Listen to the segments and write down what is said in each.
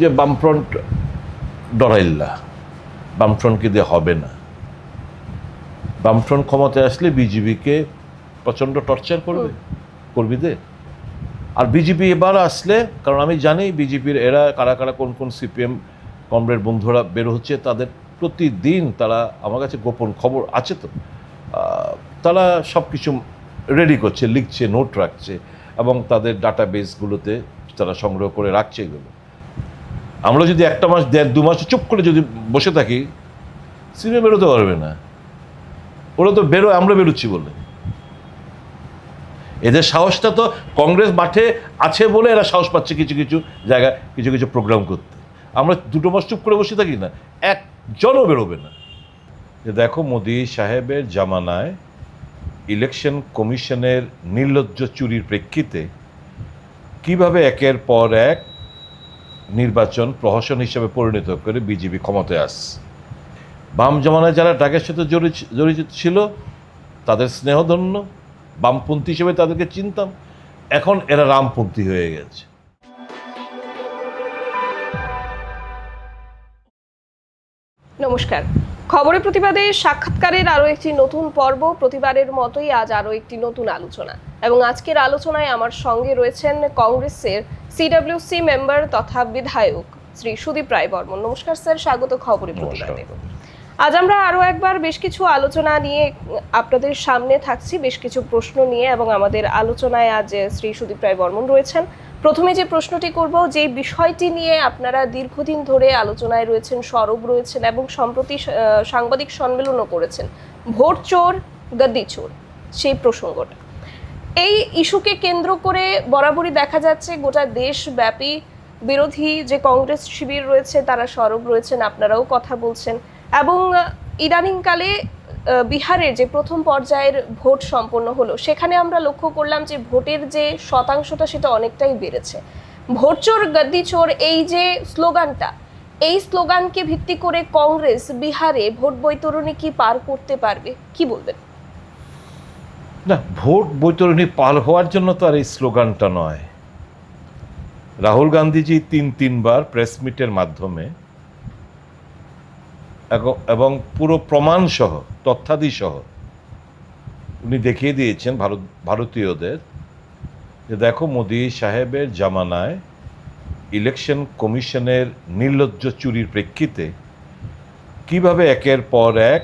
যে বামফ্রন্ট ডরাইল্লা বামফ্রন্টকে দিয়ে হবে না? বামফ্রন্ট ক্ষমতায় আসলে বিজেপিকে প্রচণ্ড টর্চার করবে, কর্মীদের। আর বিজেপি এবার আসলে, কারণ আমি জানি বিজেপির এরা কারা কারা কোন কোন সিপিএম কমরেড বন্ধুরা বের হচ্ছে, তাদের প্রতিদিন তারা আমার কাছে গোপন খবর আছে তো। তারা সব কিছু রেডি করছে, লিখছে নোট রাখছে এবং তাদের ডাটাবেসগুলোতে তারা সংগ্রহ করে রাখছে এগুলো। আমরা যদি একটা মাস, দেড়, দু মাস চুপ করে যদি বসে থাকি, সিনেমা বেরোতে পারবে না। ওরা তো বেরো, আমরা বেরোচ্ছি বলে। এদের সাহসটা তো কংগ্রেস মাঠে আছে বলে এরা সাহস পাচ্ছে কিছু কিছু জায়গায় কিছু কিছু প্রোগ্রাম করতে। আমরা দুটো মাস চুপ করে বসে থাকি না, একজনও বেরোবে না। যে দেখো মোদি সাহেবের জামানায় ইলেকশন কমিশনের নির্লজ্জ চুরির প্রেক্ষিতে কীভাবে একের পর এক নির্বাচন প্রহসন হিসেবে পরিণত করে বিজেপি ক্ষমতায় আসছে। বাম জমানায় যারা ডাকের সাথে জড়িত ছিল, তাদের স্নেহধন্য, বামপন্থী হিসেবে তাদেরকে চিনতাম। এখন এরা রামপন্থী হয়ে গেছে। নমস্কার। খবরের প্রতিবাদে সাক্ষাৎকারের আরও একটি নতুন পর্ব। প্রতিবারের মতোই আজ আরও একটি নতুন আলোচনা। এবং আজকের আলোচনায় আমার সঙ্গে রয়েছেন কংগ্রেসের সিডব্লিউসি মেম্বার তথা বিধায়ক শ্রী সুদীপ রায় বর্মন। নমস্কার স্যার স্বাগত খবরের প্রতিবাদে আজ আমরা আরও একবার বেশ কিছু আলোচনা নিয়ে আপনাদের সামনে থাকছি বেশ কিছু প্রশ্ন নিয়ে এবং আমাদের আলোচনায় আজ শ্রী সুদীপ রায় বর্মন রয়েছেন। প্রথমে যে প্রশ্নটি করব যে বিষয়টি নিয়ে আপনারা দীর্ঘদিন ধরে আলোচনায় রয়েছেন সরব রয়েছেন এবং সম্প্রতি সাংবাদিক সম্মেলনও করেছেন ভোট চোর গদ্দি চোর সেই প্রসঙ্গটা। এই ইস্যুকে কেন্দ্র করে বরাবরই দেখা যাচ্ছে গোটা দেশব্যাপী বিরোধী যে কংগ্রেস শিবির রয়েছে, তারা সরব রয়েছেন, আপনারাও কথা বলছেন। এবং ইদানিংকালে বিহারের যে প্রথম পর্যায়ের ভোট সম্পন্ন হলো, সেখানে আমরা লক্ষ্য করলাম যে ভোটের যে শতাংশটা, সেটা অনেকটাই বেড়েছে। ভোট চোর, গদ্দি চোর, এই যে স্লোগানটা, এই স্লোগানকে ভিত্তি করে কংগ্রেস বিহারে ভোট বৈতরণী কি পার করতে পারবে, কি বলবেন? না, ভোট বৈতরণী পার হওয়ার জন্য তো আর এই স্লোগানটা নয়। রাহুল গান্ধীজি তিন তিনবার প্রেস মিটের মাধ্যমে এবং পুরো প্রমাণ সহ তথ্যাদি সহ উনি দেখিয়ে দিয়েছেন ভারত, ভারতীয়দের যে দেখো মোদি সাহেবের জামানায় ইলেকশন কমিশনের নির্লজ্জ চুরির প্রেক্ষিতে কীভাবে একের পর এক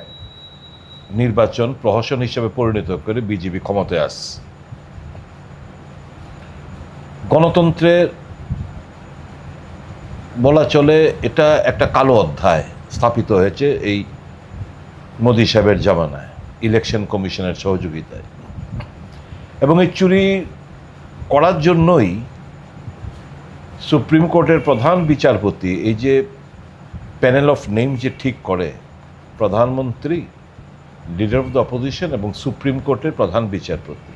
নির্বাচন প্রহসন হিসেবে পরিণত করে বিজেপি ক্ষমতায় আসছে গণতন্ত্রের বলা চলে এটা একটা কালো অধ্যায় স্থাপিত হয়েছে এই মোদী সাহেবের জামানায়, ইলেকশন কমিশনের সহযোগিতায়। এবং এই চুরি করার জন্যই সুপ্রিম কোর্টের প্রধান বিচারপতি, এই যে প্যানেল অফ নেম যে ঠিক করে, প্রধানমন্ত্রী লিডার অফ দ্য অপোজিশন এবং সুপ্রিম কোর্টের প্রধান বিচারপতি।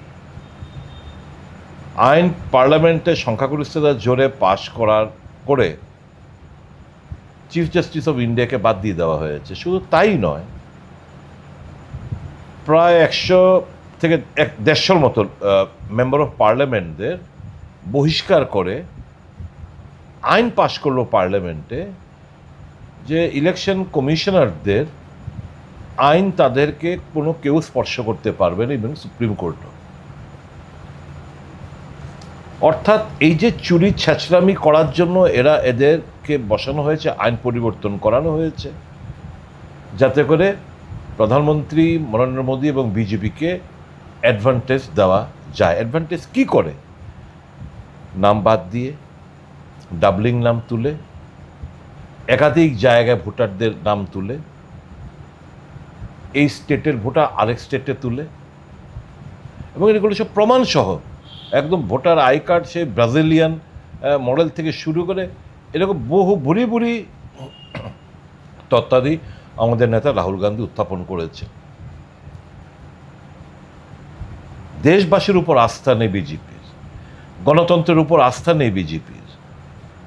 আইন পার্লামেন্টে সংখ্যাগরিষ্ঠতার জোরে পাশ করার করে চিফ জাস্টিস অফ ইন্ডিয়াকে বাদ দিয়ে দেওয়া হয়েছে। শুধু তাই নয়, প্রায় একশো থেকে এক দেড়শোর মতো মেম্বার অফ পার্লামেন্টদের বহিষ্কার করে আইন পাশ করল পার্লামেন্টে যে ইলেকশন কমিশনারদের আইন তাদেরকে কোনো কেউ স্পর্শ করতে পারবে না ইভেন সুপ্রিম কোর্টও অর্থাৎ এই যে চুরি ছ্যাচরামি করার জন্য এরা এদেরকে বসানো হয়েছে, আইন পরিবর্তন করানো হয়েছে, যাতে করে প্রধানমন্ত্রী নরেন্দ্র মোদী এবং বিজেপিকে অ্যাডভান্টেজ দেওয়া যায়। অ্যাডভান্টেজ কি করে? নাম বাদ দিয়ে ডাবলিং নাম তুলে, একাধিক জায়গায় ভোটারদের নাম তুলে এই স্টেটের ভোটার আরেক স্টেটে তুলে। এবং এগুলো সব প্রমাণ সহ একদম ভোটার আই কার্ড, সে ব্রাজিলিয়ান মডেল থেকে শুরু করে এরকম বহু বুড়ি বুড়ি তত্ত্বাদি আমাদের নেতা রাহুল গান্ধী উত্থাপন করেছে। দেশবাসীর উপর আস্থা নেই বিজেপির। গণতন্ত্রের উপর আস্থা নেই বিজেপির।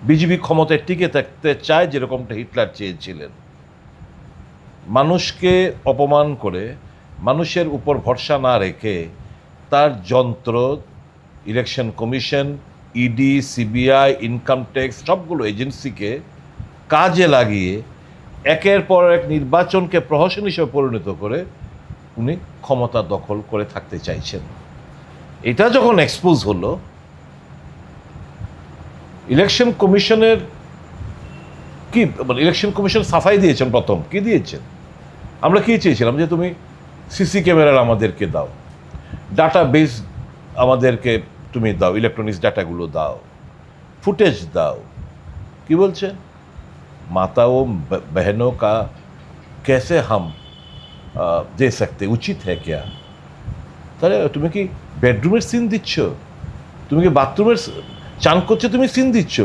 বিজেপি ক্ষমতায় টিকে থাকতে চায় যেরকমটা হিটলার চেয়েছিলেন। মানুষকে অপমান করে, মানুষের উপর ভরসা না রেখে তার যন্ত্র, Election Commission, ED, CBI, income tax, সবগুলো এজেন্সিকে কাজে লাগিয়ে একের পর এক নির্বাচনকে প্রহসন হিসেবে পরিণত করে উনি ক্ষমতা দখল করে থাকতে চাইছেন। এটা যখন এক্সপোজ হলো, ইলেকশন কমিশনের কি মানে ইলেকশন কমিশন সাফাই দিয়েছেন প্রথম, কি দিয়েছেন? আমরা কি চেয়েছিলাম যে তুমি সিসি ক্যামেরার আমাদেরকে দাও ডাটা বেস আমাদেরকে তুমি দাও ইলেকট্রনিক্স ডাটাগুলো দাও ফুটেজ দাও কি বলছে माताओं ब- बहनों का कैसे हम अ, दे सकते उचित है क्या তাহলে তুমি কি বেডরুমের সিন দিচ্ছ তুমি কি বাথরুমের স- চান করছো তুমি সিন দিচ্ছ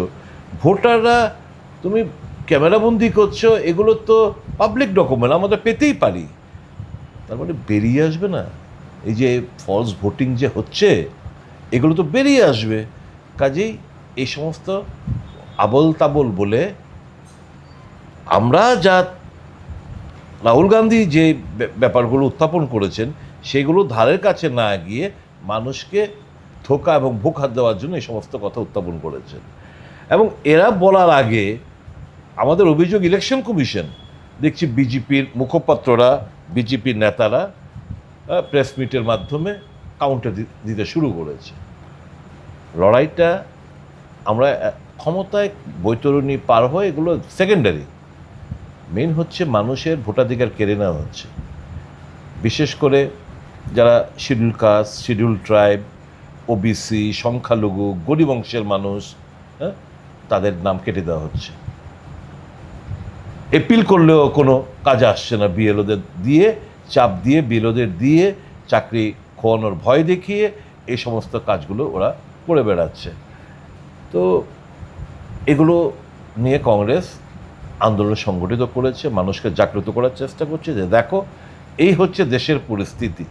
ভোটাররা তুমি ক্যামেরাবন্দি করছ, এগুলো তো পাবলিক ডকুমেন্ট আমরা পেতেই পারি। তার মানে বেরিয়ে আসবে না। এই যে ফলস ভোটিং যে হচ্ছে, এগুলো তো বেরিয়ে আসবে। কাজেই এই সমস্ত আবল তাবল বলে আমরা যা রাহুল গান্ধী যে ব্যাপারগুলো উত্থাপন করেছেন, সেগুলো ধারের কাছে না গিয়ে মানুষকে ধোকা এবং ভোকা দেওয়ার জন্য এই সমস্ত কথা উত্থাপন করেছেন। এবং এরা বলার আগে আমাদের অভিযোগ ইলেকশন কমিশন দেখছি বিজেপির মুখপাত্ররা, বিজেপির নেতারা প্রেস মিটের মাধ্যমে কাউন্টার দিতে শুরু করেছে। লড়াইটা আমরা ক্ষমতায় বৈতরণী পার হয়ে এগুলো সেকেন্ডারি মেন হচ্ছে মানুষের ভোটাধিকার কেড়ে নেওয়া হচ্ছে। বিশেষ করে যারা schedule caste schedule tribe OBC সংখ্যালঘু, গরিব অংশের মানুষ হ্যাঁ তাদের নাম কেটে দেওয়া হচ্ছে। এপিল করলেও কোনো কাজে আসছে না বিএলওদের দিয়ে, চাপ দিয়ে, বিএলওদের দিয়ে, চাকরি খোয়ানোর ভয় দেখিয়ে এই সমস্ত কাজগুলো ওরা করে বেড়াচ্ছে। তো এগুলো নিয়ে কংগ্রেস আন্দোলন সংগঠিত করেছে, মানুষকে জাগ্রত করার চেষ্টা করছে যে দেখো, এই হচ্ছে দেশের পরিস্থিতি।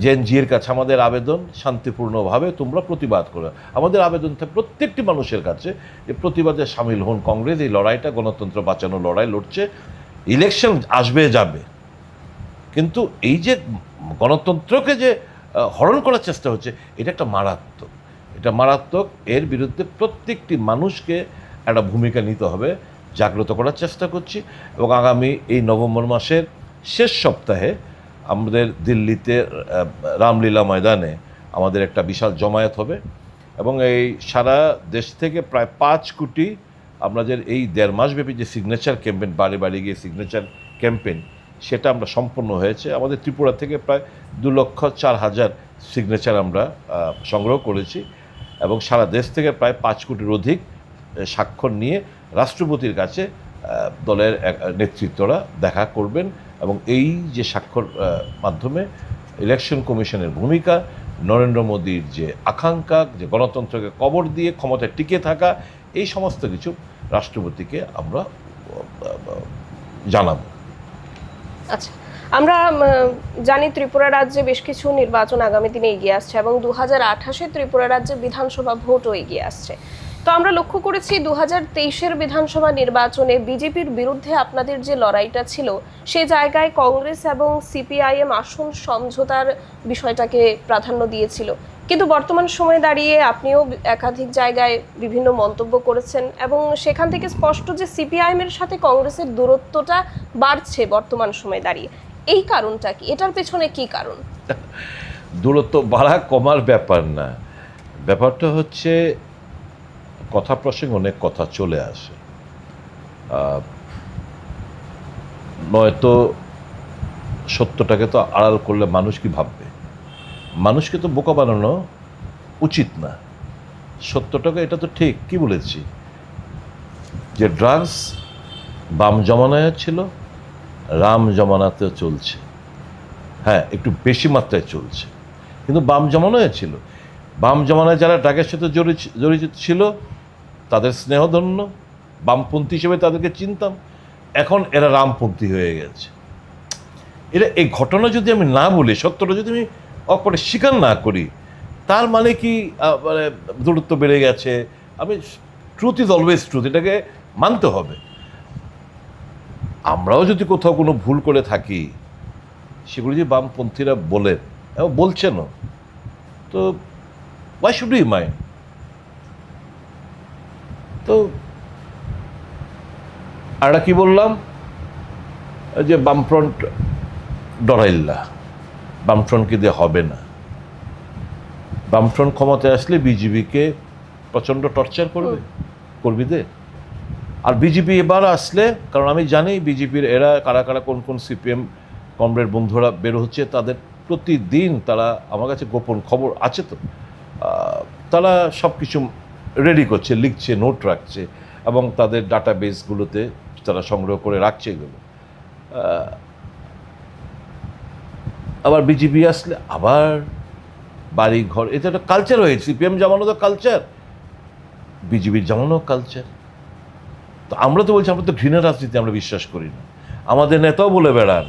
জেন জির কাছে আমাদের আবেদন শান্তিপূর্ণভাবে তোমরা প্রতিবাদ করো। আমাদের আবেদন থাকে প্রত্যেকটি মানুষের কাছে যে প্রতিবাদে সামিল হন কংগ্রেস, এই লড়াইটা গণতন্ত্র বাঁচানো লড়াই লড়ছে। ইলেকশন আসবে, যাবে। কিন্তু এই যে গণতন্ত্রকে যে হরণ করার চেষ্টা হচ্ছে, এটা একটা মারাত্মক। এটা মারাত্মক। এর বিরুদ্ধে প্রত্যেকটি মানুষকে একটা ভূমিকা নিতে হবে, জাগ্রত করার চেষ্টা করছি। এবং আগামী এই নভেম্বর মাসের শেষ সপ্তাহে আমাদের দিল্লিতে রামলীলা ময়দানে আমাদের একটা বিশাল জমায়েত হবে এবং এই সারা দেশ থেকে প্রায় পাঁচ কোটি আমাদের এই দেড় মাসব্যাপী যে সিগনেচার ক্যাম্পেন বাড়ি বাড়ি গিয়ে সিগনেচার ক্যাম্পেন সেটা আমরা সম্পন্ন হয়েছে। আমাদের ত্রিপুরা থেকে প্রায় দু লক্ষ চার হাজার সিগনেচার আমরা সংগ্রহ করেছি এবং সারা দেশ থেকে প্রায় পাঁচ কোটির অধিক স্বাক্ষর নিয়ে রাষ্ট্রপতির কাছে দলের নেতৃত্বরা দেখা করবেন। এবং এই যে স্বাক্ষর মাধ্যমে ইলেকশন কমিশনের ভূমিকা, নরেন্দ্র মোদীর যে আকাঙ্ক্ষা, যে গণতন্ত্রকে কবর দিয়ে ক্ষমতায় টিকে থাকা, এই সমস্ত কিছু রাষ্ট্রপতিকে আমরা জানাব। আচ্ছা আমরা জানি ত্রিপুরা রাজ্যে বেশ কিছু নির্বাচন আগামী দিনে এগিয়ে আসছে এবং দু হাজার ত্রিপুরা রাজ্যে বিধানসভা ভোটও এগিয়ে আসছে। তো আমরা লক্ষ্য করেছি দু হাজার বিধানসভা নির্বাচনে বিজেপির বিরুদ্ধে আপনাদের যে লড়াইটা ছিল, সে জায়গায় কংগ্রেস এবং সিপিআইএম আসন সমঝোতার বিষয়টাকে প্রাধান্য দিয়েছিল। কিন্তু বর্তমান সময়ে দাঁড়িয়ে আপনিও একাধিক জায়গায় বিভিন্ন মন্তব্য করেছেন এবং সেখান থেকে স্পষ্ট যে সিপিআইএম এর সাথে কংগ্রেসের দূরত্বটা বাড়ছে বর্তমান সময়ে দাঁড়িয়ে। এই কারণটা কি? এটার পেছনে কি কারণ? দূরত্ব বাড়া কমার ব্যাপার না। ব্যাপারটা হচ্ছে কথা প্রসঙ্গে অনেক কথা চলে আসে। নয়তো সত্যটাকে তো আড়াল করলে মানুষ কি ভাববে? মানুষকে তো বোকা বানানো উচিত না। সত্যটাকে, এটা তো ঠিক, কি বলেছি? যে ড্রাগস বাম জমানায় ছিল, রাম জমানাতেও চলছে। হ্যাঁ একটু বেশি মাত্রায় চলছে। কিন্তু বাম জমানায় ছিল। বাম জমানায় যারা ড্রাগের সাথে জড়িত জড়িত ছিল তাদের স্নেহধন্য, বামপন্থী হিসেবে তাদেরকে চিনতাম। এখন এরা রামপন্থী হয়ে গেছে। এটা এই ঘটনা যদি আমি না বলি, সত্যটা যদি আমি অপরে স্বীকার না করি, তার মানে কি মানে দূরত্ব বেড়ে গেছে। আমি ট্রুথ ইজ অলওয়েজ ট্রুথ এটাকে মানতে হবে। আমরাও যদি কোথাও কোনো ভুল করে থাকি, সেগুলো যে বামপন্থীরা বলেন এবং বলছেনও, তো ওয়াই শুড ইউ মাইন্ড তো আর কি বললাম? যে বামফ্রন্ট ডরাইল্লা বামফ্রন্টকে দিয়ে হবে না? বামফ্রন্ট ক্ষমতায় আসলে বিজেপিকে প্রচণ্ড টর্চার করবে, কর্মীদের। আর বিজেপি এবার আসলে, কারণ আমি জানি বিজেপির এরা কারা কারা কোন কোন সিপিএম কমরেড বন্ধুরা বের হচ্ছে, তাদের প্রতিদিন তারা, আমার কাছে গোপন খবর আছে তো তারা সব কিছু রেডি করছে, লিখছে নোট রাখছে এবং তাদের ডাটা বেসগুলোতে তারা সংগ্রহ করে রাখছে এগুলো। আবার বিজেপি আসলে আবার বাড়ি ঘর এটা একটা কালচার হয়েছে সিপিএম জামানো তো কালচার বিজেপির জামানো কালচার তো আমরা তো বলছি, আমরা তো ঘৃণা রাজনীতি আমরা বিশ্বাস করি না। আমাদের নেতাও বলে বেড়ান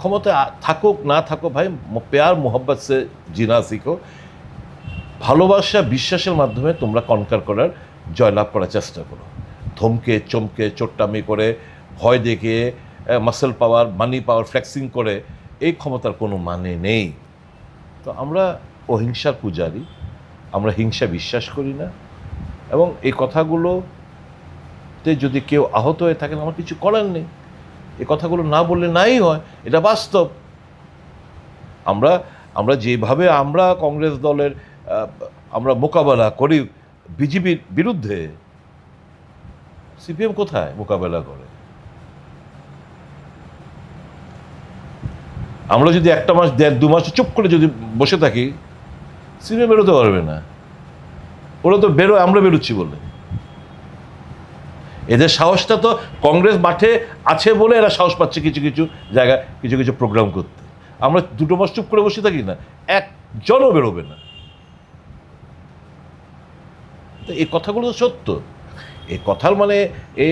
ক্ষমতা থাকুক, না থাকুক, ভাই প্যার, মোহব্বত সে জিনা শিখো। ভালোবাসা বিশ্বাসের মাধ্যমে তোমরা কনকার করার, জয়লাভ করার চেষ্টা করো। ধমকে, চমকে চোট্টামি করে, ভয় দেখিয়ে মাসেল পাওয়ার মানি পাওয়ার ফ্লেক্সিং করে, এই ক্ষমতার কোনো মানে নেই। তো আমরা অহিংসার পূজারি, আমরা হিংসা বিশ্বাস করি না, এবং এই কথাগুলোতে যদি কেউ আহত হয়ে থাকেন, আমার কিছু করার নেই। এই কথাগুলো না বললে নাই হয়, এটা বাস্তব। আমরা আমরা যেভাবে আমরা কংগ্রেস দলের আমরা মোকাবেলা করি বিজেপির বিরুদ্ধে। সিপিএম কোথায় মোকাবেলা করে? আমরা যদি একটা মাস, দেড়, দু মাস চুপ করে যদি বসে থাকি, সিপিএম বেরোতে পারবে না। ওরা তো বেরো, আমরা বেরোচ্ছি বলে। এদের সাহসটা তো কংগ্রেস মাঠে আছে বলে এরা সাহস পাচ্ছে কিছু কিছু জায়গায়, কিছু কিছু প্রোগ্রাম করতে। আমরা দুটো মাস চুপ করে বসে থাকি না, একজনও বেরোবে না। তো এই কথাগুলো সত্য। এই কথার মানে এ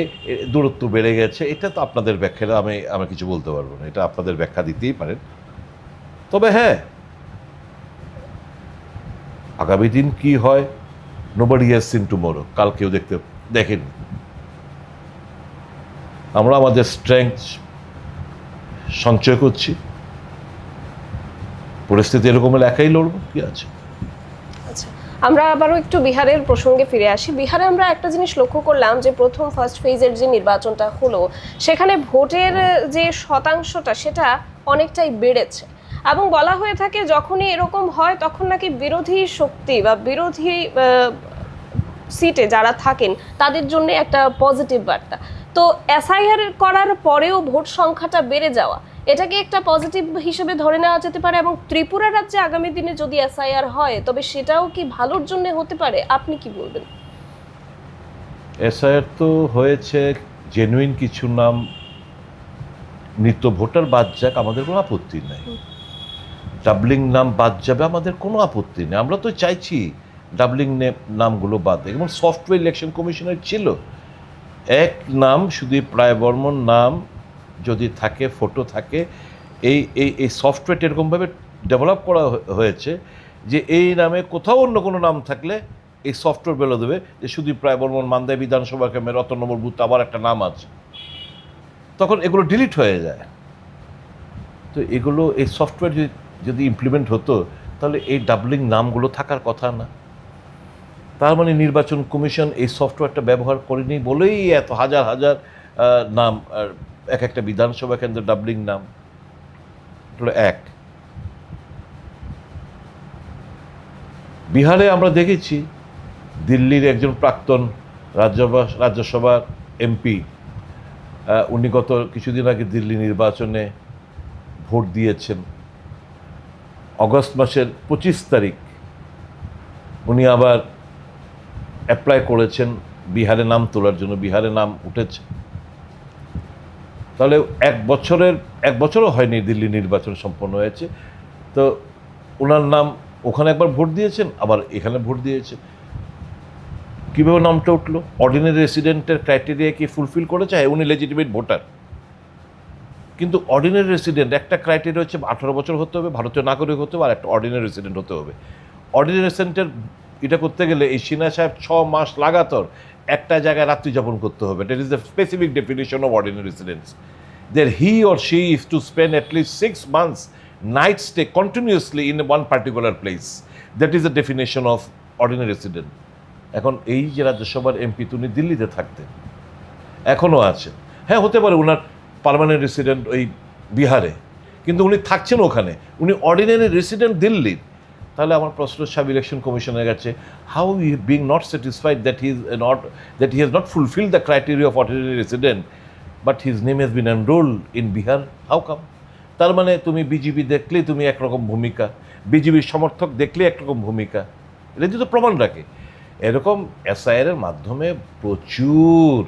দূরত্ব বেড়ে গেছে, এটা তো আপনাদের ব্যাখ্যাটা আমি আমি কিছু বলতে পারব না, এটা আপনাদের ব্যাখ্যা দিতেই পারেন। তবে হ্যাঁ আগামী দিন কি হয়? নোবডি হ্যাজ সিন টুমোরো কাল কেউ দেখতে, দেখেনি। আমরা আমাদের স্ট্রেংথ সঞ্চয় করছি। পরিস্থিতি এরকম হলে একাই লড়বো, কি আছে? আমরা আবারও একটু বিহারের প্রসঙ্গে ফিরে আসি। বিহারে আমরা একটা জিনিস লক্ষ্য করলাম যে প্রথম ফার্স্ট ফেজের যে নির্বাচনটা হলো, সেখানে ভোটের যে শতাংশটা সেটা অনেকটাই বেড়েছে। এবং বলা হয়ে থাকে যখনই এরকম হয় তখন নাকি বিরোধী শক্তি বা বিরোধী সিটে যারা থাকেন তাদের জন্য একটা পজিটিভ বার্তা। তো এসআইআর করার পরেও ভোট সংখ্যাটা বেড়ে যাওয়া। এটাকে একটা পজিটিভ হিসেবে ধরে নেওয়া যেতে পারে এবং ত্রিপুরা রাজ্যে আগামী দিনে যদি এসআইআর হয় তবে সেটাও কি ভালোর জন্য হতে পারে? আপনি কি বলবেন? এসআইআর তো হয়েছে জেনুইন কিছু নাম। নিত্য ভোটার বাদ যাক আমাদের কোনো আপত্তি নেই। ডাবলিং নাম বাদ যাবে আমাদের কোনো আপত্তি নেই। আমরা তো চাইছি ডাবলিং নামগুলো বাদ দেয়। এবং সফটওয়্যার ইলেকশন কমিশনের ছিল। এক নাম শুধু রায় বর্মন নাম যদি থাকে ফটো থাকে, এই এই এই সফটওয়্যারটা এরকমভাবে ডেভেলপ করা হয়েছে যে এই নামে কোথাও অন্য কোনো নাম থাকলে এই সফটওয়্যার বেরো দেবে যে সুদীপ রায় বর্মন মান্দায় বিধানসভা কেন্দ্রের রত নম্বর বুথ আবার একটা নাম আছে। তখন এগুলো ডিলিট হয়ে যায়। তো এগুলো, এই সফটওয়্যার যদি যদি ইমপ্লিমেন্ট হতো, তাহলে এই ডাবলিং নামগুলো থাকার কথা না। তার মানে নির্বাচন কমিশন এই সফটওয়্যারটা ব্যবহার করেনি বলেই এত হাজার হাজার নাম এক একটা বিধানসভা কেন্দ্র ডাবলিং নাম। হলো এক। বিহারে আমরা দেখেছি দিল্লির একজন প্রাক্তন রাজ্যসভা রাজ্যসভার এমপি উনি গত কিছুদিন আগে দিল্লি নির্বাচনে ভোট দিয়েছেন। অগস্ট মাসের পঁচিশ তারিখ উনি আবার অ্যাপ্লাই করেছেন বিহারে নাম তোলার জন্য। বিহারে নাম উঠেছে। তাহলে এক বছরের, এক বছরও হয়নি দিল্লি নির্বাচন সম্পন্ন হয়েছে। তো ওনার নাম ওখানে একবার ভোট দিয়েছেন, আবার এখানে ভোট দিয়েছেন। কীভাবে নামটা উঠল? অর্ডিনারি রেসিডেন্টের ক্রাইটেরিয়া কি ফুলফিল করেছে? হ্যাঁ উনি লেজিটিমেট ভোটার কিন্তু অর্ডিনারি রেসিডেন্ট একটা ক্রাইটেরিয়া হচ্ছে আঠারো বছর হতে হবে, ভারতীয় নাগরিক হতে হবে, আর একটা অর্ডিনারি রেসিডেন্ট হতে হবে। অর্ডিনারি রেসিডেন্টের এটা করতে গেলে এই সিনহা সাহেব ছ মাস লাগাতর একটা জায়গায় রাত্রি যাপন করতে হবে। That is the specific definition of ordinary residence that he or she is to spend least six months night stay continuously in one particular place. That is the definition of ordinary resident. এখন এই যে রাজ্যসভার MP তিনি দিল্লিতে থাকতেন, এখনও আছেন। হ্যাঁ হতে পারে ওনার পার্মানেন্ট রেসিডেন্ট ওই বিহারে, কিন্তু উনি থাকছেন ওখানে। উনি অর্ডিনারি রেসিডেন্ট দিল্লির। তাহলে আমার প্রশ্ন সাব ইলেকশন কমিশনের কাছে how he being not satisfied that he is not that he has not fulfil the criteria of ordinary resident but his name has been enrol in Bihar how come তার মানে তুমি BJP দেখলেই তুমি একরকম ভূমিকা বিজেপির সমর্থক দেখলে একরকম ভূমিকা, এটা তো প্রমাণ রাখে। এরকম এসআইআর এর মাধ্যমে প্রচুর,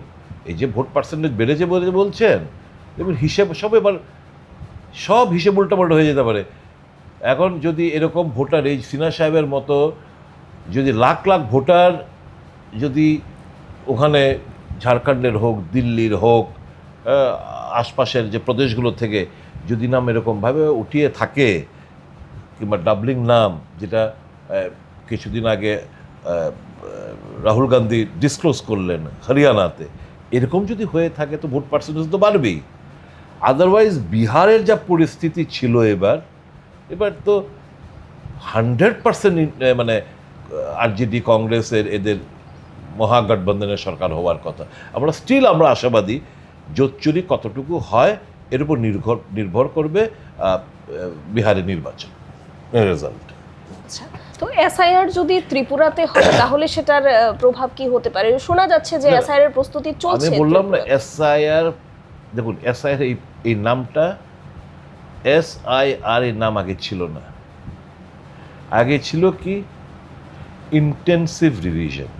এই যে ভোট পার্সেন্টেজ বেড়েছে বলে বলছেন, এবার হিসেব সব এবার, সব হিসেব উল্টাপাল্টা হয়ে যেতে পারে। এখন যদি এরকম ভোটার, এই সিনহা সাহেবের মতো যদি লাখ লাখ ভোটার যদি ওখানে ঝাড়খণ্ডের হোক, দিল্লির হোক আশপাশের যে প্রদেশগুলো থেকে যদি নাম এরকমভাবে উঠিয়ে থাকে, কিংবা ডাবলিং নাম যেটা কিছুদিন আগে রাহুল গান্ধী ডিসক্লোজ করলেন হরিয়ানাতে, এরকম যদি হয়ে থাকে তো ভোট পার্সেন্টেজ তো বাড়বেই। আদারওয়াইজ বিহারের যা পরিস্থিতি ছিল এবার এবার তো হান্ড্রেড পার্সেন্ট মানে আরজেডি কংগ্রেসের এদের মহাগঠবন্ধনের সরকার হওয়ার কথা। আমরা স্টিল আমরা আশাবাদী জোচ্চুরি কতটুকু হয় এর উপর নির্ভর নির্ভর করবে বিহারের নির্বাচন রেজাল্ট আচ্ছা তো এসআইআর যদি ত্রিপুরাতে হয় তাহলে সেটার প্রভাব কি হতে পারে? শোনা যাচ্ছে যে এসআইআর এর প্রস্তুতি আমি চলছে বললাম না। এসআইআর দেখুন এসআইআর এই এই নামটা এস আই আর এর নাম আগে ছিল না। আগে ছিল কি? ইন্টেন্সিভ রিভিশন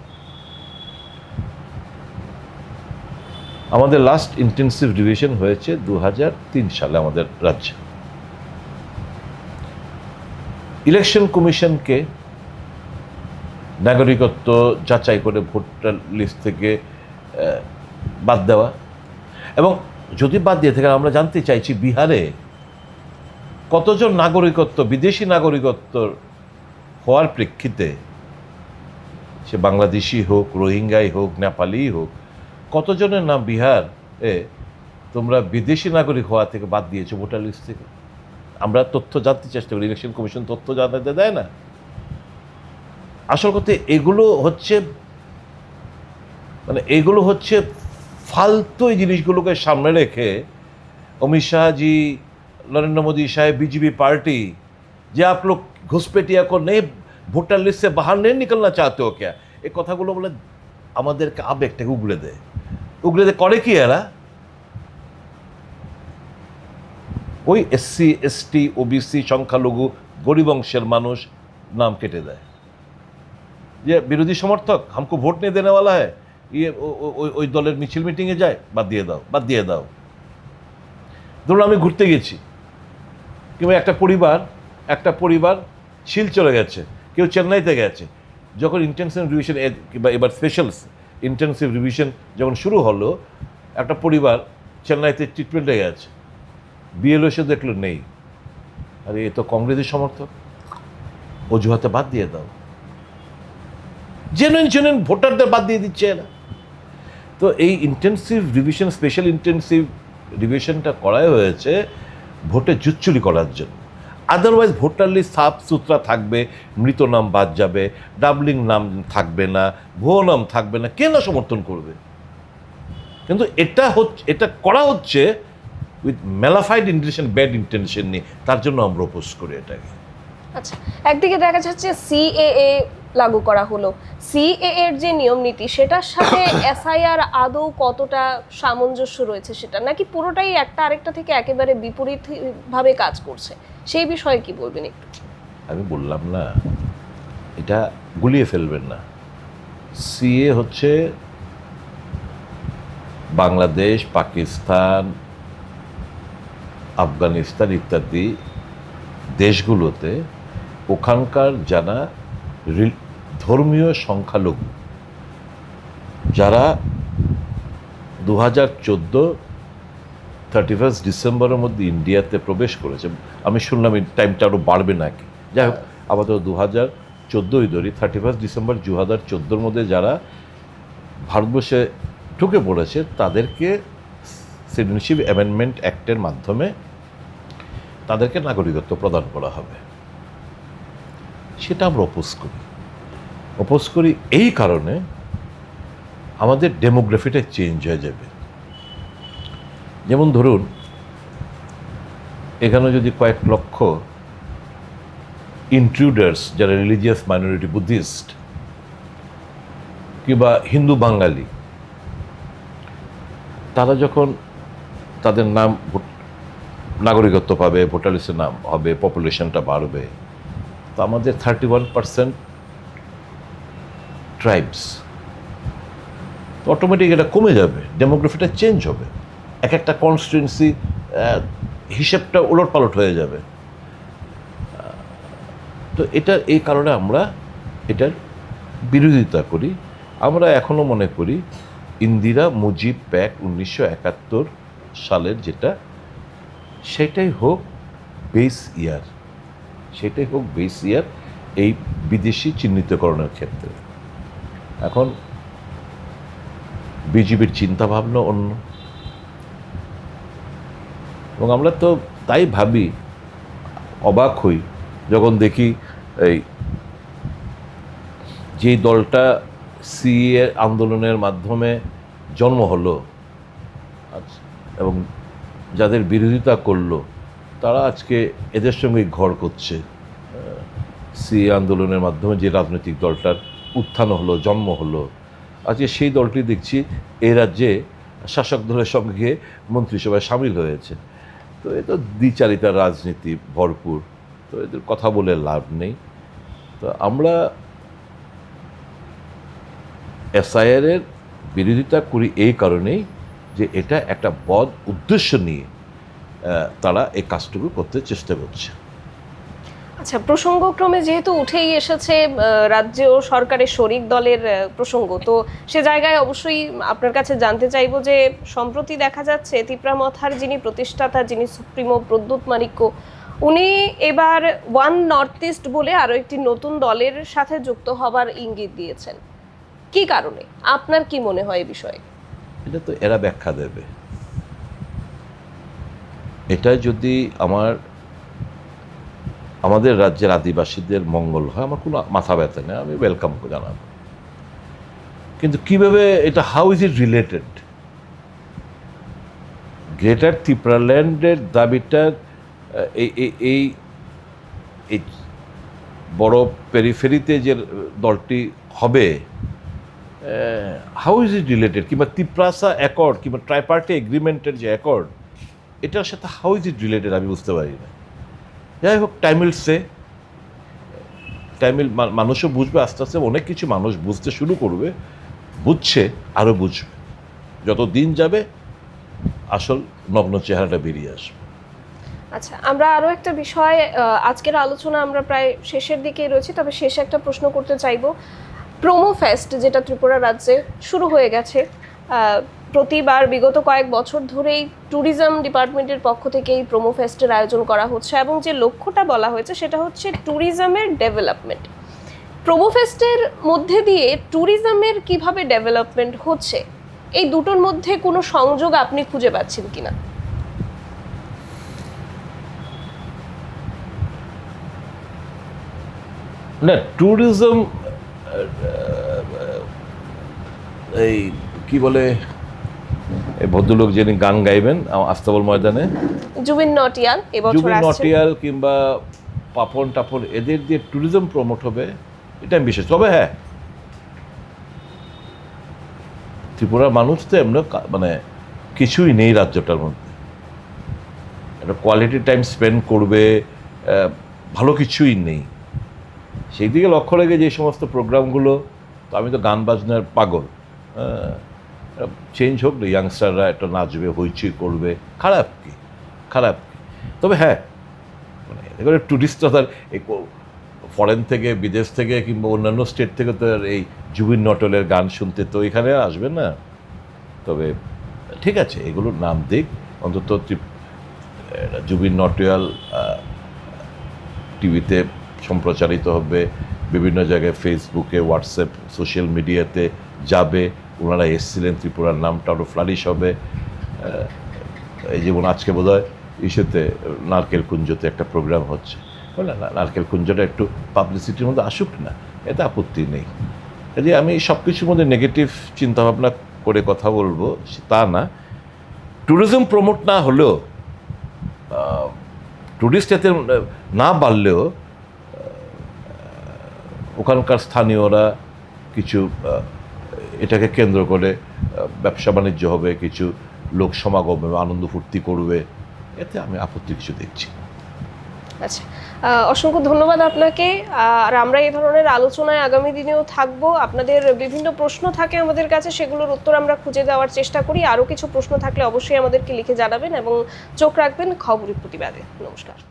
আমাদের লাস্ট ইন্টেন্সিভ রিভিশন হয়েছে দু হাজার তিন সালে আমাদের রাজ্যে। ইলেকশন কমিশনকে নাগরিকত্ব যাচাই করে ভোটার লিস্ট থেকে বাদ দেওয়া। এবং যদি বাদ দিয়ে থাকে, আমরা জানতে চাইছি বিহারে কতজন নাগরিকত্ব, বিদেশি নাগরিকত্ব হওয়ার প্রেক্ষিতে সে বাংলাদেশি হোক, রোহিঙ্গাই হোক, নেপালি হোক, কতজনের নাম বিহার এ তোমরা বিদেশি নাগরিক হওয়া থেকে বাদ দিয়েছ ভোটার লিস্ট থেকে? আমরা তথ্য জানতে চেষ্টা করি, ইলেকশন কমিশন তথ্য জানাতে দেয় না। আসল কথা এগুলো হচ্ছে মানে এগুলো হচ্ছে ফালতু এই জিনিসগুলোকে সামনে রেখে অমিত শাহজি नरेंद्र मोदी साहब बीजेपी पार्टी যে आप लोग घुसपैठिया को नहीं ভোটার লিস্ট से बाहर नहीं निकलना चाहते हो क्या এই কথাগুলো বলে আমাদেরকে আবেগটাকে উগলে দেয় উগলে দেয় করে কি এরা ওই এসসি এসটি ওবিসি সংখ্যালঘু গরিব অংশের মানুষ নাম কেটে দেয় যে বিরোধী সমর্থক हमको ভোট नहीं देने वाला है ইয়ে ও- ও- ওই- ওই দলের মিছিল মিটিংয়ে যায় বাদ দিয়ে দাও বাদ দিয়ে দাও ধরুন আমি ঘুরতে গেছি কিংবা একটা পরিবার একটা পরিবার শিলচরে গেছে, কেউ চেন্নাইতে গেছে। যখন ইন্টেন্সিভ রিভিশন কিংবা এবার স্পেশাল ইন্টেন্সিভ রিভিশন যখন শুরু হলো, একটা পরিবার চেন্নাইতে ট্রিটমেন্টে গেছে। বিএলও এসে দেখল, নেই। আরে, এ তো কংগ্রেসের সমর্থক। অজুহাতে বাদ দিয়ে দাও। জেনুইন জেনুইন ভোটারদের বাদ দিয়ে দিচ্ছে এরা। তো এই ইন্টেন্সিভ রিভিশন স্পেশাল ইন্টেন্সিভ রিভিশনটা করাই হয়েছে ভোটে জুচ্চুরি করার জন্য। আদারওয়াইজ ভোটার লিস্ট সাফ সুতরা থাকবে, মৃত নাম বাদ যাবে ডাবলিং নাম থাকবে না, ভুয়ো নাম থাকবে না, কে না সমর্থন করবে? কিন্তু এটা হচ্ছে এটা করা হচ্ছে with malafide intention bad intention নিয়ে। তার জন্য আমরা অপোজ করি এটাকে। আচ্ছা একদিকে দেখা যাচ্ছে সিএএ লাগু করা হলো। সিএ এর যে নিয়ম নীতি সেটার সাথে এসআইআর আদৌ কতটা সামঞ্জস্য রয়েছে সেটা? নাকি পুরোটাই একটা আরেকটা থেকে একেবারে বিপরীত ভাবে কাজ করছে? সেই বিষয়ে কি বলবেন একটু? আমি বললাম না এটা গুলিয়ে ফেলবেন না। সিএ হচ্ছে বাংলাদেশ পাকিস্তান আফগানিস্তান ইত্যাদি দেশগুলোতে ওখানকার রি- ধর্মীয় সংখ্যালঘু। যারা দু হাজার চোদ্দ থার্টি ফার্স্ট ডিসেম্বরের মধ্যে ইন্ডিয়াতে প্রবেশ করেছে আমি শুনলাম এই টাইমটা আরও বাড়বে নাকি? যাই হোক আপাতত দু হাজার চোদ্দোই ধরি থার্টি ফার্স্ট ডিসেম্বর দু হাজার চোদ্দোর মধ্যে যারা ভারতবর্ষে ঢুকে পড়েছে তাদেরকে সিটিজেনশিপ অ্যামেন্ডমেন্ট অ্যাক্টের মাধ্যমে তাদেরকে নাগরিকত্ব প্রদান করা হবে। সেটা আমরা অপোজ করি। অপোজ করি এই কারণে আমাদের ডেমোগ্রাফিটা চেঞ্জ হয়ে যাবে। যেমন ধরুন, এখানে যদি কয়েক লক্ষ ইন্ট্রুডার্স যারা রিলিজিয়াস মাইনরিটি বুদ্ধিস্ট কিংবা হিন্দু বাঙালি, তারা যখন তাদের নাম নাগরিকত্ব পাবে, ভোটার নাম হবে পপুলেশনটা বাড়বে তো আমাদের থার্টি ওয়ান পার্সেন্ট ট্রাইবস তো অটোমেটিক এটা কমে যাবে ডেমোগ্রাফিটা চেঞ্জ হবে। এক একটা কনস্টিটুয়েন্সি হিসেবটা উলট পালট হয়ে যাবে। তো এটা এই কারণে আমরা এটার বিরোধিতা করি। আমরা এখনও মনে করি ইন্দিরা, মুজিব, প্যাক উনিশশো একাত্তর সালের যেটা, সেটাই হোক বেস ইয়ার সেটাই হোক বেস ইয়ার এই বিদেশি চিহ্নিতকরণের ক্ষেত্রে। এখন বিজেপির চিন্তাভাবনা অন্য। এবং আমরা তো তাই ভাবি অবাক হই যখন দেখি এই যে দলটা সিএ আন্দোলনের মাধ্যমে জন্ম হলো আচ্ছা, এবং যাদের বিরোধিতা করল তারা আজকে এদের সঙ্গে ঘর করছে। সি আন্দোলনের মাধ্যমে যে রাজনৈতিক দলটার উত্থান হলো, জন্ম হলো, আজকে সেই দলটি দেখছি এই রাজ্যে শাসক দলের সঙ্গে মন্ত্রিসভায় সামিল হয়েছে। তো এ তো দ্বিচারিতার রাজনীতি ভরপুর, তো এদের কথা বলে লাভ নেই। তো আমরা এসআইআরের বিরোধিতা করি এই কারণেই যে এটা একটা বদ উদ্দেশ্য নিয়ে তারা এই কাজটুকু করতে চেষ্টা করছে। আচ্ছা প্রসঙ্গক্রমে যেহেতু উঠেই এসেছে রাজ্য সরকারের শরিক দলের প্রসঙ্গ তো সে জায়গায় অবশ্যই আপনার কাছে জানতে চাইব যে সম্প্রতি দেখা যাচ্ছে তিপ্রামথার যিনি প্রতিষ্ঠাতা যিনি সুপ্রিমো প্রদ্যুৎ মানিক্য উনি এবার ওয়ান নর্থ ইস্ট বলে আরও একটি নতুন দলের সাথে যুক্ত হবার ইঙ্গিত দিয়েছেন। কি কারণে? আপনার কি মনে হয় এ বিষয়ে? এটা তো এরা ব্যাখ্যা দেবে। এটা যদি আমার, আমাদের রাজ্যের আদিবাসীদের মঙ্গল হয়, আমার কোনো মাথা ব্যথা নেই, আমি ওয়েলকাম জানাব। কিন্তু কীভাবে এটা how is it related greater ত্রিপুরাল্যান্ডের দাবিটার এই এই বড় পেরিফেরিতে যে দলটি হবে হাউ ইজ ইট রিলেটেড কিংবা তিপ্রাসা অ্যাকর্ড কিংবা ট্রাইপার্টি এগ্রিমেন্টের যে অ্যাকর্ড এটার সাথে হাউ ইজ ইট রিলেটেড আমি বুঝতে পারি না। যাই হোক টাইমিলসে টাইমিল মানুষও বুঝবে, আস্তে আস্তে অনেক কিছু মানুষ বুঝতে শুরু করবে, বুঝছে, আরও বুঝবে। যত দিন যাবে, আসল নগ্ন চেহারাটা বেরিয়ে আসবে। আচ্ছা আমরা আরও একটা বিষয় আজকের আলোচনা আমরা প্রায় শেষের দিকেই রয়েছি, তবে শেষে একটা প্রশ্ন করতে চাইব। প্রোমো ফেস্ট যেটা ত্রিপুরা রাজ্যে শুরু হয়ে গেছে প্রতিবার বিগত কয়েক বছর ধরেই ট্যুরিজম ডিপার্টমেন্টের পক্ষ থেকে এই প্রোমো ফেস্টের আয়োজন করা হচ্ছে এবং যে লক্ষ্যটা বলা হয়েছে সেটা হচ্ছে ট্যুরিজমের ডেভেলপমেন্ট প্রোমো ফেস্টের মধ্যে দিয়ে ট্যুরিজমের কীভাবে ডেভেলপমেন্ট হচ্ছে, এই দুটোর মধ্যে কোনো সংযোগ আপনি খুঁজে পাচ্ছেন কিনা? না ট্যুরিজম এই কি বলে ভদ্রলোক যিনি গান গাইবেন আস্তাবল ময়দানে। জুবিন নটিয়াল এবছর জুবিন নটিয়াল কিংবা পাপন টাপন এদের দিয়ে ট্যুরিজম প্রমোট হবে এটা আমি বিশেষ তবে হ্যাঁ ত্রিপুরার মানুষ তো এমন মানে কিছুই নেই রাজ্যটার মধ্যে। একটা কোয়ালিটি টাইম স্পেন্ড করবে ভালো কিছুই নেই। সেই দিকে লক্ষ্য রেখে যে সমস্ত প্রোগ্রামগুলো তো আমি তো গান বাজনার পাগল চেঞ্জ হোক না ইয়াংস্টাররা একটা নাচবে, হইচই করবে, খারাপ কি? খারাপ কি? তবে হ্যাঁ মানে এবারে টুরিস্ট তার ফরেন থেকে, বিদেশ থেকে কিংবা অন্যান্য স্টেট থেকে তো এই জুবিন নটলের গান শুনতে তো এখানে আসবে না। তবে ঠিক আছে, এগুলোর নাম দিক। অন্তত জুবিন নটিয়াল টিভিতে সম্প্রচারিত হবে, বিভিন্ন জায়গায় ফেসবুকে হোয়াটসঅ্যাপ সোশ্যাল মিডিয়াতে যাবে। ওনারা এসছিলেন, ত্রিপুরার নামটা আরও ফ্লারিশ হবে। এই যেমন আজকে বোধ হয় ইসেতে নারকেল কুঞ্জতে একটা প্রোগ্রাম হচ্ছে। না, নারকেল কুঞ্জটা একটু পাবলিসিটির মধ্যে আসুক না, এতে আপত্তি নেই। কাজে আমি সব কিছুর মধ্যে নেগেটিভ চিন্তাভাবনা করে কথা বলব তা না। ট্যুরিজম প্রমোট না হলেও ট্যুরিস্ট এতে না বাড়লেও ওখানকার স্থানীয়রা কিছু এটাকে কেন্দ্র করে ব্যবসা বাণিজ্য হবে, কিছু লোক সমাগম আনন্দ ফুর্তি করবে, এতে আমি আপত্তি কিছু দেখছি। আচ্ছা অসংখ্য ধন্যবাদ আপনাকে। আর আমরা এই ধরনের আলোচনায় আগামী দিনেও থাকব। আপনাদের বিভিন্ন প্রশ্ন থাকে আমাদের কাছে, সেগুলোর উত্তর আমরা খুঁজে দেওয়ার চেষ্টা করি। আরও কিছু প্রশ্ন থাকলে অবশ্যই আমাদেরকে লিখে জানাবেন এবং চোখ রাখবেন খবরের প্রতিবাদে। নমস্কার।